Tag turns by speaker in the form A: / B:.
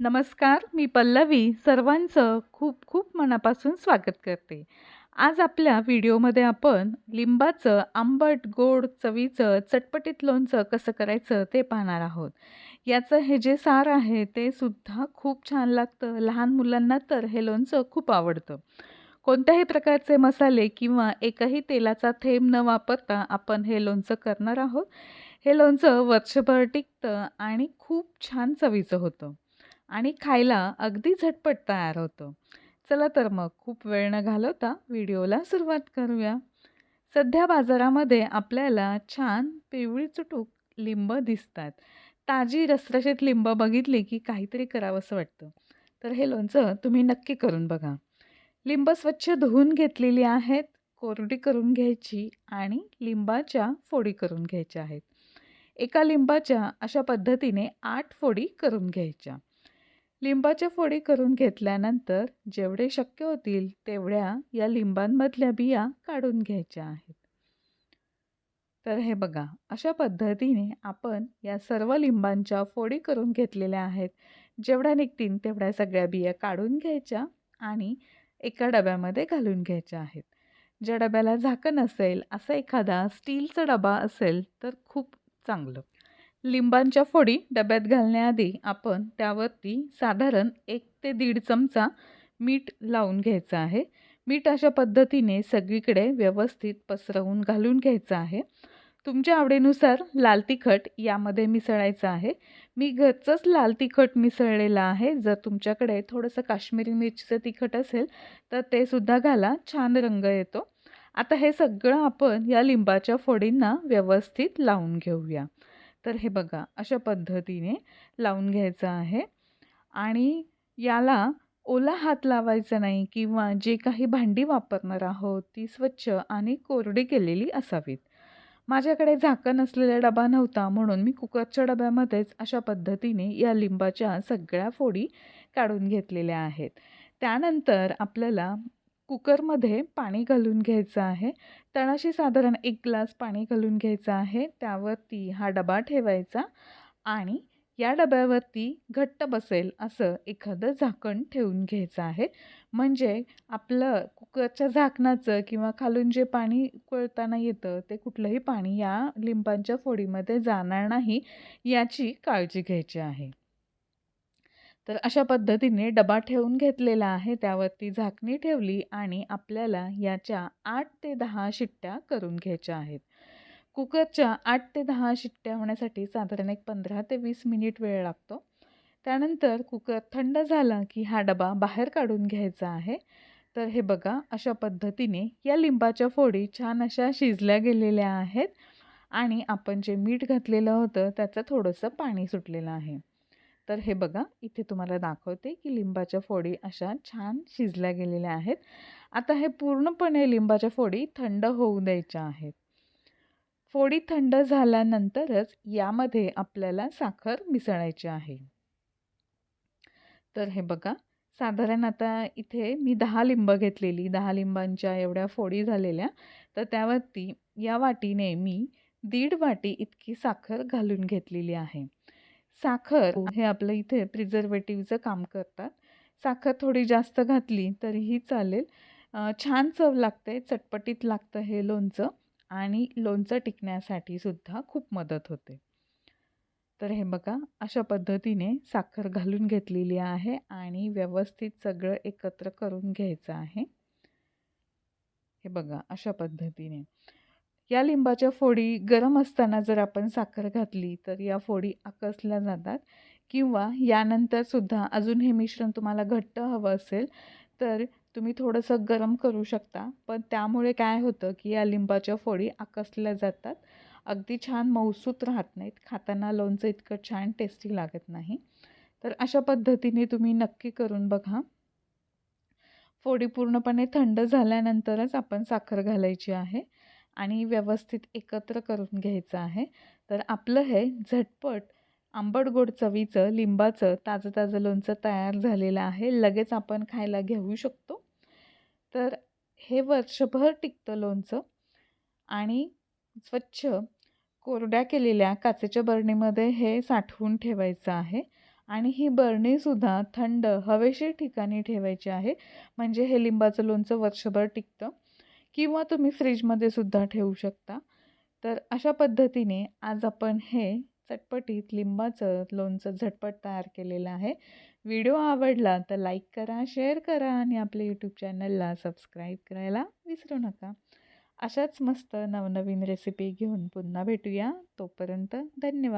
A: नमस्कार मी पल्लवी. सर्वांचं खूप खूप मनापासून स्वागत करते. आज आपल्या व्हिडिओमध्ये आपण लिंबाचं आंबट गोड चवीचं चटपटीत लोणचं कसं करायचं ते पाहणार आहोत. याचं हे जे सार आहे ते सुद्धा खूप छान लागतं. लहान मुलांना तर हे लोणचं खूप आवडतं. कोणत्याही प्रकारचे मसाले किंवा एकही तेलाचा थेंब न वापरता आपण हे लोणचं करणार आहोत. हे लोणचं वर्षभर टिकतं आणि खूप छान चवीचं होतं. आणि खायला अगदी झटपट तयार होतं. चला तर मग खूप वेळ न घालवता व्हिडिओला सुरुवात करूया. सध्या बाजारामध्ये आपल्याला छान पिवळी चुटूक लिंब दिसतात. ताजी रसरशीत लिंब बघितली की काहीतरी करावंसं वाटतं. तर हे लोणचं तुम्ही नक्की करून बघा. लिंब स्वच्छ धुवून घेतलेली आहेत कोरडी करून घ्यायची आणि लिंबाच्या फोडी करून घ्यायच्या आहेत. एका लिंबाच्या अशा पद्धतीने आठ फोडी करून घ्यायच्या. लिंबाच्या फोडी करून घेतल्यानंतर जेवढे शक्य होतील तेवढ्या या लिंबांमधल्या बिया काढून घ्यायच्या आहेत. तर हे बघा अशा पद्धतीने आपण या सर्व लिंबांच्या फोडी करून घेतलेल्या आहेत. जेवढ्या निघतील तेवढ्या सगळ्या बिया काढून घ्यायच्या आणि एका डब्यामध्ये घालून घ्यायच्या आहेत. ज्या डब्याला झाकण असेल असा एखादा स्टीलचा डबा असेल तर खूप चांगलं. लिंबांच्या फोडी डब्यात घालण्याआधी आपण त्यावरती साधारण एक ते दीड चमचा मीठ लावून घ्यायचं आहे. मीठ अशा पद्धतीने सगळीकडे व्यवस्थित पसरवून घालून घ्यायचं आहे. तुमच्या आवडीनुसार लाल तिखट यामध्ये मिसळायचं आहे. मी घरचंच लाल तिखट मिसळलेलं आहे. जर तुमच्याकडे थोडंसं काश्मीरी मिरचीचं तिखट असेल तर ते सुद्धा घाला. छान रंग येतो. आता हे सगळं आपण या लिंबाच्या फोडींना व्यवस्थित लावून घेऊया. तर हे बघा अशा पद्धतीने लावून घ्यायचं आहे. आणि याला ओला हात लावायचा नाही किंवा जे काही भांडी वापरणार आहोत ती स्वच्छ आणि कोरडी केलेली असावीत. माझ्याकडे झाकण असलेला डबा नव्हता म्हणून मी कुकरच्या डब्यामध्येच अशा पद्धतीने या लिंबाच्या सगळ्या फोडी काढून घेतलेल्या आहेत. त्यानंतर आपल्याला कुकरमध्ये पाणी घालून घ्यायचं आहे. तळाशी साधारण एक ग्लास पाणी घालून घ्यायचं आहे. त्यावरती हा डबा ठेवायचा आणि या डब्यावरती घट्ट बसेल असं एखादं झाकण ठेवून घ्यायचं आहे. म्हणजे आपलं कुकरच्या झाकणाचं किंवा खालून जे पाणी उकळताना येतं ते कुठलंही पाणी या लिंबांच्या फोडीमध्ये जाणार नाही याची काळजी घ्यायची आहे. तर अशा पद्धतीने डबा ठेवून घेतलेला आहे त्यावरती झाकणी ठेवली आणि आपल्याला याच्या आठ ते दहा शिट्ट्या करून घ्यायच्या आहेत. कुकरच्या आठ ते दहा शिट्ट्या होण्यासाठी साधारण एक पंधरा ते वीस मिनिट वेळ लागतो. त्यानंतर कुकर थंड झाला की हा डबा बाहेर काढून घ्यायचा आहे. तर हे बघा अशा पद्धतीने या लिंबाच्या फोडी छान अशा शिजल्या गेलेल्या आहेत आणि आपण जे मीठ घातलेलं होतं त्याचं थोडंसं पाणी सुटलेलं आहे. तर हे बघा इथे तुम्हाला दाखवते की लिंबाच्या फोडी अशा छान शिजल्या गेलेल्या आहेत. आता हे पूर्णपणे लिंबाच्या फोडी थंड होऊ द्यायच्या आहेत. फोडी थंड झाल्यानंतरच यामध्ये आपल्याला साखर मिसळायची आहे. तर हे बघा साधारण आता इथे मी दहा लिंब घेतलेली दहा लिंबांच्या एवढ्या फोडी झालेल्या. तर त्यावरती या वाटीने मी दीड वाटी इतकी साखर घालून घेतलेली आहे. साखर हे. आपलं इथे प्रिझर्वेटिव्हचं काम करतात. साखर थोडी जास्त घातली तरीही चालेल. छान चव लागते चटपटीत लागतं हे लोणचं आणि लोणचं टिकण्यासाठी सुद्धा खूप मदत होते. तर हे बघा अशा पद्धतीने साखर घालून घेतलेली आहे आणि व्यवस्थित सगळं एकत्र करून घ्यायचं आहे. हे बघा अशा पद्धतीने. या लिंबाच्या फोडी गरम असताना जर आपण साखर घातली तर या फोडी आकसल्या जातात. किंवा यानंतरसुद्धा अजून हे मिश्रण तुम्हाला घट्ट हवं असेल तर तुम्ही थोडंसं गरम करू शकता. पण त्यामुळे काय होतं की या लिंबाच्या फोडी आकसल्या जातात. अगदी छान मौसूत राहत नाहीत. खाताना लोणचं इतकं छान टेस्टी लागत नाही. तर अशा पद्धतीने तुम्ही नक्की करून बघा. फोडी पूर्णपणे थंड झाल्यानंतरच आपण साखर घालायची आहे. आणि व्यवस्थित एकत्र करून घ्यायचं आहे. तर आपलं हे झटपट आंबट गोड चवीचं लिंबाचं ताजं ताजं लोणचं तयार झालेलं आहे. लगेच आपण खायला घेऊ शकतो. तर हे वर्षभर टिकतं लोणचं आणि स्वच्छ कोरड्या केलेल्या काचेच्या बरणीमध्ये हे साठवून ठेवायचं आहे. आणि ही बरणीसुद्धा थंड हवेशीर ठिकाणी ठेवायची आहे. म्हणजे हे लिंबाचं लोणचं वर्षभर टिकतं. किंवा तुम्ही फ्रीजमध्ये सुद्धा ठेवू शकता. तर अशा पद्धतीने आज आपण हे चटपटीत लिंबाचं लोणचं झटपट तयार केलेलं आहे. व्हिडिओ आवडला तर लाईक करा शेअर करा आणि आपल्या यूट्यूब चॅनलला सबस्क्राईब करायला विसरू नका. अशाच मस्त नवनवीन रेसिपी घेऊन पुन्हा भेटूया. तोपर्यंत धन्यवाद.